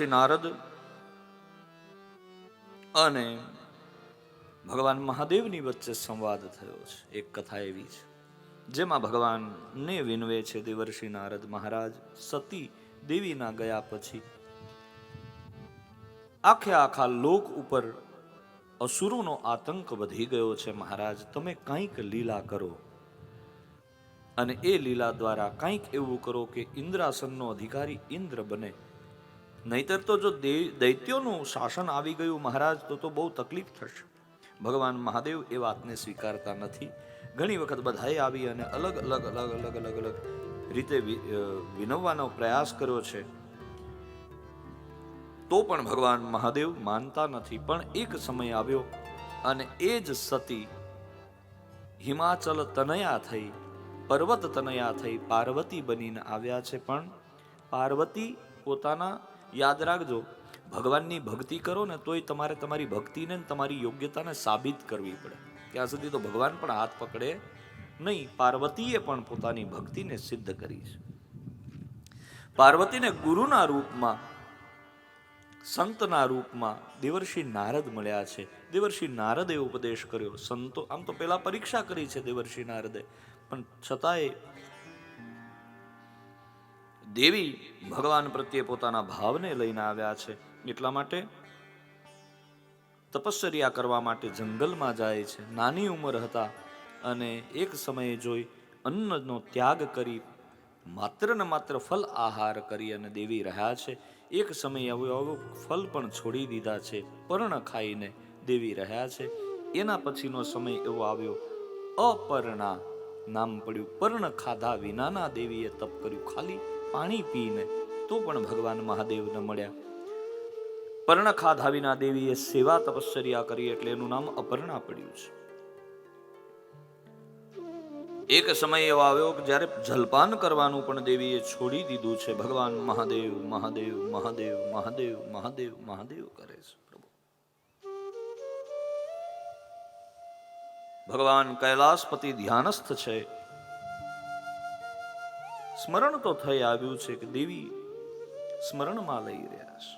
દેવર્ષિ નારદ. અને ભગવાન મહાદેવની વચ્ચે સંવાદ થયો છે. એક કથા એવી છે. જેમાં ભગવાનને વિનવે છે દેવર્ષિ નારદ મહારાજ, સતી દેવીના ગયા પછી આખે આખા લોક ઉપર અસુરોનો આતંક વધી ગયો છે મહારાજ. તમે કંઈક લીલા કરો. અને એ લીલા દ્વારા કંઈક એવું કરો કે ઇન્દ્રાસનનો અધિકારી ઇન્દ્ર બને. નહીતર તો જો દૈત્યોનું શાસન આવી ગયું મહારાજ, તો તો બહુ તકલીફ થશે. ભગવાન મહાદેવ એ વાતને સ્વીકારતા નથી. ઘણી વખત બધાએ આવી અને અલગ અલગ અલગ અલગ અલગ અલગ રીતે વિનવવાનો પ્રયાસ કર્યો છે. તો પણ ભગવાન મહાદેવ માનતા નથી. પણ એક સમય આવ્યો અને એ જ સતી હિમાચલ તનયા થઈ, પર્વત તનયા થઈ, પાર્વતી બનીને આવ્યા છે. પણ પાર્વતી પોતાના યાદ રાખજો, ભગવાનની ભક્તિ કરો ને તોય તમારે તમારી ભક્તિને તમારી યોગ્યતાને સાબિત કરવી પડે. ત્યાં સુધી તો ભગવાન પણ હાથ પકડે નહીં, પાર્વતીએ પણ પોતાની ભક્તિને સિદ્ધ કરી છે. પાર્વતીને ગુરુના રૂપમાં, સંતના રૂપમાં દેવર્ષિ નારદ મળ્યા છે. દેવર્ષિ નારદે ઉપદેશ કર્યો. સંતો, આમ તો પેલા પરીક્ષા કરી છે દેવર્ષિ નારદે. પણ છતાંય દેવી ભગવાન પ્રત્યે પોતાના ભાવને લઈને આવ્યા છે. એટલા માટે તપશ્ચર્યા કરવા માટે જંગલમાં જાય છે. નાની ઉંમર હતા અને એક સમયે જોઈ અન્નનો ત્યાગ કરી માત્ર ને માત્ર ફલ આહાર કરી અને દેવી રહ્યા છે. એક સમયે આવ્યો આવ્યો ફલ પણ છોડી દીધા છે. પર્ણ ખાઈને દેવી રહ્યા છે. એના પછીનો સમય એવો આવ્યો. અપર્ણા નામ પડ્યું. પર્ણ ખાધા વિનાના દેવીએ તપ કર્યું. ખાલી પાણી પીને તો પણ ભગવાન મહાદેવને મળ્યા. પર્ણ ખાધા વિના દેવીએ સેવા તપશ્ચર્યા કરી એટલે એનું નામ અપર્ણા પડ્યું છે. એક સમય એવો આવ્યો કે જ્યારે જલપાન કરવાનું પણ દેવીએ છોડી દીધું છે, ભગવાન મહાદેવ મહાદેવ મહાદેવ મહાદેવ મહાદેવ મહાદેવ કરે છે પ્રભુ. ભગવાન કૈલાસપતિ ધ્યાનસ્થ છે. સ્મરણ તો થઈ આવ્યું છે કે દેવી સ્મરણમાં લઈ રહ્યા છે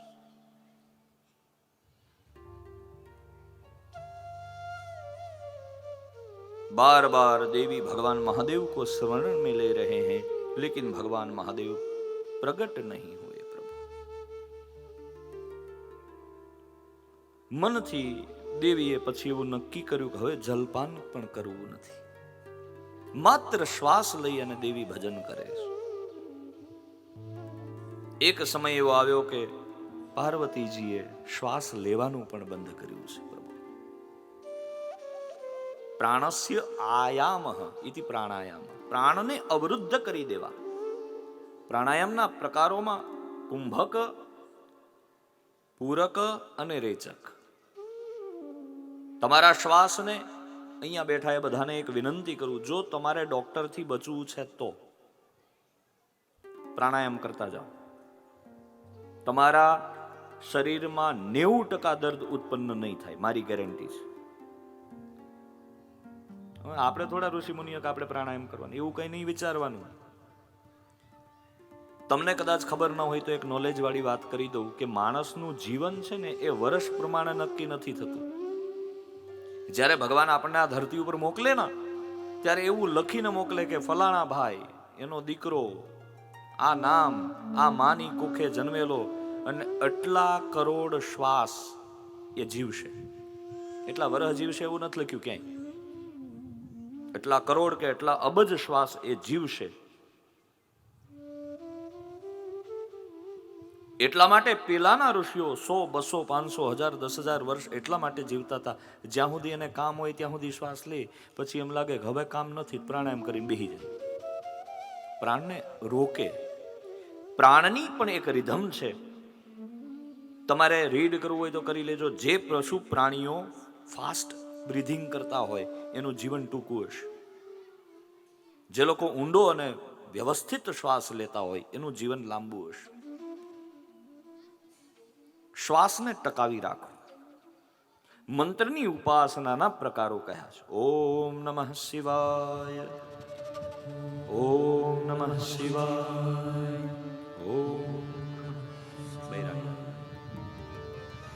बार बार देवी भगवान महादेव को स्मरण में ले रहे हैं लेकिन भगवान महादेव प्रकट नहीं हुए प्रभु મનથી દેવીએ પછી એવું નક્કી કર્યું કે હવે જલપાન પણ કરવું નથી માત્ર શ્વાસ લઈ અને દેવી ભજન કરે છે એક સમય એવો આવ્યો કે પાર્વતીજીએ શ્વાસ લેવાનું પણ બંધ કર્યું છે પ્રાણસ્ય આયામ ઇતિ પ્રાણાયામ. પ્રાણને અવરુદ્ધ કરી દેવા. પ્રાણાયામના પ્રકારોમાં કુંભક, પૂરક અને રેચક. તમારા શ્વાસને અહીંયા બેઠા એ બધાને એક વિનંતી કરું, જો તમારે ડોક્ટરથી બચવું છે તો પ્રાણાયામ કરતા જાઓ. તમારા શરીરમાં નેવું ટકા દર્દ ઉત્પન્ન નહીં થાય, મારી ગેરંટી છે. હવે આપણે થોડા ઋષિ મુનિઓ કે આપણે પ્રાણાયામ કરવાનું, એવું કંઈ નહીં વિચારવાનું. તમને કદાચ ખબર ન હોય તો એક નોલેજ વાળી વાત કરી દઉં કે માણસનું જીવન છે ને એ વર્ષ પ્રમાણે નક્કી નથી થતું. જ્યારે ભગવાન આપણને આ ધરતી ઉપર મોકલે ને, ત્યારે એવું લખીને મોકલે કે ફલાણા ભાઈ, એનો દીકરો આ નામ, આ માની કુખે જન્મેલો અને આટલા કરોડ શ્વાસ એ જીવશે. એટલા વરહ જીવશે એવું નથી લખ્યું ક્યાંય. એટલા કરોડ કે એટલા અબજ શ્વાસ એ જીવશે. એટલા માટે પેલાના ઋષિઓ સો, બસો, પાંચસો, હજાર, દસ હજાર વર્ષ એટલા માટે જીવતા હતા. જ્યાં સુધી એને કામ હોય ત્યાં સુધી શ્વાસ લે. પછી એમ લાગે કે હવે કામ નથી, પ્રાણાયામ કરીને બેહી જાય. પ્રાણને રોકે. પ્રાણની પણ એક રિધમ છે. તમારે રીડ કરવું હોય તો કરી લેજો. જે પશુ પ્રાણીઓ ફાસ્ટ બ્રિધિંગ કરતા હોય, એનું જીવન ટૂંકું હશે. જે લોકો ઊંડો અને વ્યવસ્થિત શ્વાસ લેતા હોય, એનું જીવન લાંબુ હશે. શ્વાસને ટકાવી રાખો. મંત્રની ઉપાસનાના પ્રકારો કહ્યા છે. ઓમ નમઃ શિવાય. ઓમ नमः शिवाय। ॐ